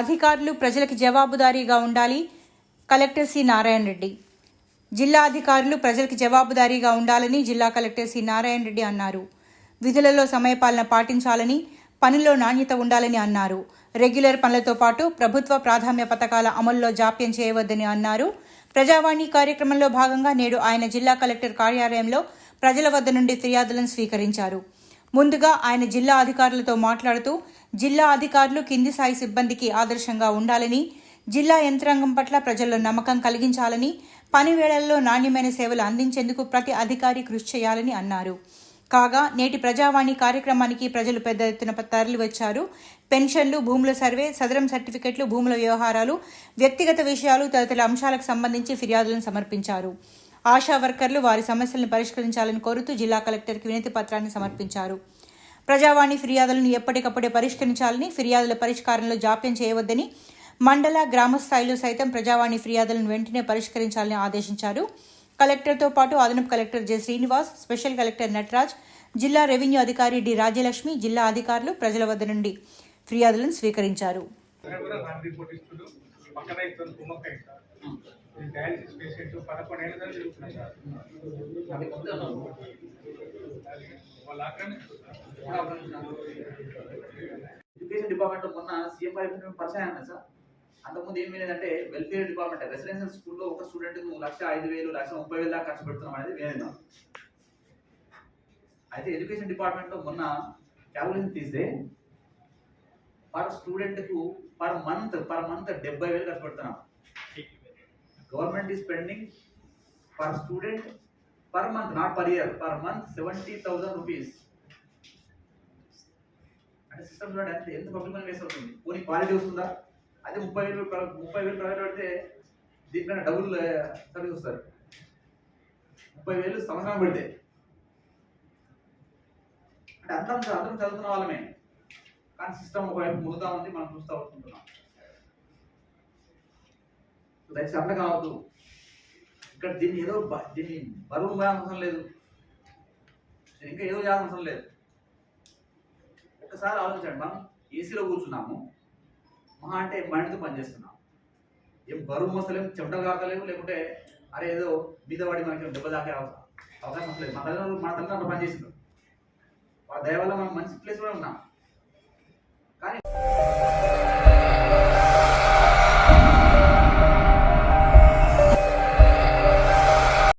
అధికారులు ప్రజలకు జవాబుదారీగా ఉండాలి. Collector C Narayana Reddy. జిల్లా అధికారులు ప్రజలకు జవాబుదారీగా ఉండాలని జిల్లా కలెక్టర్ సి నారాయణ రెడ్డి అన్నారు. విధులలో సమయపాలన పాటించాలని పనిలో నాణ్యత ఉండాలని అన్నారు. రెగ్యులర్ పనులతో పాటు ప్రభుత్వ ప్రాధాన్య పథకాల అమల్లో జాప్యం చేయవద్దని అన్నారు. ప్రజావాణి కార్యక్రమంలో భాగంగా నేడు ఆయన జిల్లా కలెక్టర్ కార్యాలయంలో ప్రజల వద్ద నుండి ఫిర్యాదులను స్వీకరించారు. ముందుగా ఆయన జిల్లా అధికారులతో మాట్లాడుతూ జిల్లా అధికారులు కింది స్థాయి సిబ్బందికి ఆదర్శంగా ఉండాలని జిల్లా యంత్రాంగం పట్ల ప్రజల్లో నమ్మకం కలిగించాలని పని వేళల్లో నాణ్యమైన సేవలు అందించేందుకు ప్రతి అధికారి కృషి చేయాలని అన్నారు. కాగా నేటి ప్రజావాణి కార్యక్రమానికి ప్రజలు పెద్ద ఎత్తున తరలి వచ్చారు. పెన్షన్లు భూముల సర్వే సదరం సర్టిఫికెట్లు భూముల వ్యవహారాలు వ్యక్తిగత విషయాలు తదితర అంశాలకు సంబంధించి ఫిర్యాదులను సమర్పించారు. ఆశా వర్కర్లు వారి సమస్యలను పరిష్కరించాలని కోరుతూ జిల్లా కలెక్టర్కి వినతి పత్రాన్ని సమర్పించారు. ప్రజావాణి ఫిర్యాదులను ఎప్పటికప్పుడే పరిష్కరించాలని ఫిర్యాదుల పరిష్కారంలో జాప్యం చేయవద్దని మండల గ్రామ స్థాయిలో సైతం ప్రజావాణి ఫిర్యాదులను వెంటనే పరిష్కరించాలని ఆదేశించారు. కలెక్టర్తో పాటు అదనపు collector J. Srinivas special collector Nataraj జిల్లా రెవెన్యూ అధికారి డి. రాజ్యలక్ష్మి జిల్లా అధికారులు ప్రజల వద్ద నుండి ఫిర్యాదులను స్వీకరించారు. పదకొండు ఏళ్ళ వాళ్ళు ఎడ్యుకేషన్ డిపార్ట్మెంట్ మొన్న సీఎం గారి పరిచయం అన్నా సార్. అంతకుముందు ఏం లేదంటే వెల్ఫేర్ డిపార్ట్మెంట్ రెసిడెన్షియల్ స్కూల్లో ఒక స్టూడెంట్ లక్ష ఐదు వేలు లక్ష ముప్పై వేలు దాకా ఖర్చు పెడుతున్నాం అనేది వేరే అయితే ఎడ్యుకేషన్ డిపార్ట్మెంట్లో మొన్న క్యాల్కులేషన్ తీస్తే పర్ స్టూడెంట్కు పర్ మంత్ పర్ మంత్ డెబ్బై వేలు ఖర్చు పెడుతున్నాం. గవర్నమెంట్ ఈ spending per student per month not per year per month seventy thousand rupees అంటే ఎంత పబ్లిక్ మనీ వేస్ట్ అవుతుంది పోనీ క్వాలిటీ వస్తుందా? అదే ముప్పై వేలు ముప్పై వేలు ప్రైవేట్ పెడితే దీనికన్నా డబుల్ సర్వీస్ వస్తారు. ముప్పై వేలు సంవత్సరం పెడితే. అంటే అందరం అందరం చదువుతున్న వాళ్ళమే. కానీ సిస్టమ్ ఒకవైపు ముగుతా ఉంది మనం చూస్తూ ఉంటున్నాం. దయచేసి అట్లా కావద్దు. ఇక్కడ దీన్ని ఏదో దీన్ని బరువు అవసరం లేదు. ఇంకా ఏదో చేయాల్సిన అవసరం లేదు. ఒకసారి ఆలోచించండి. మనం ఏసీలో కూర్చున్నాము. మహా అంటే మైండ్తో పనిచేస్తున్నాం ఏం బరువు మోసలేం చెమటలు కాకలేము లేకుంటే అరే ఏదో మీద పడి మనకి దెబ్బ తాకే అవకాశం లేదు. మన తల్లిదండ్రులు మన తల్లిదండ్రులు పనిచేసిండ్రు వాళ్ళ దయ వల్ల మనం మంచి ప్లేస్ కూడా ఉన్నాం. కానీ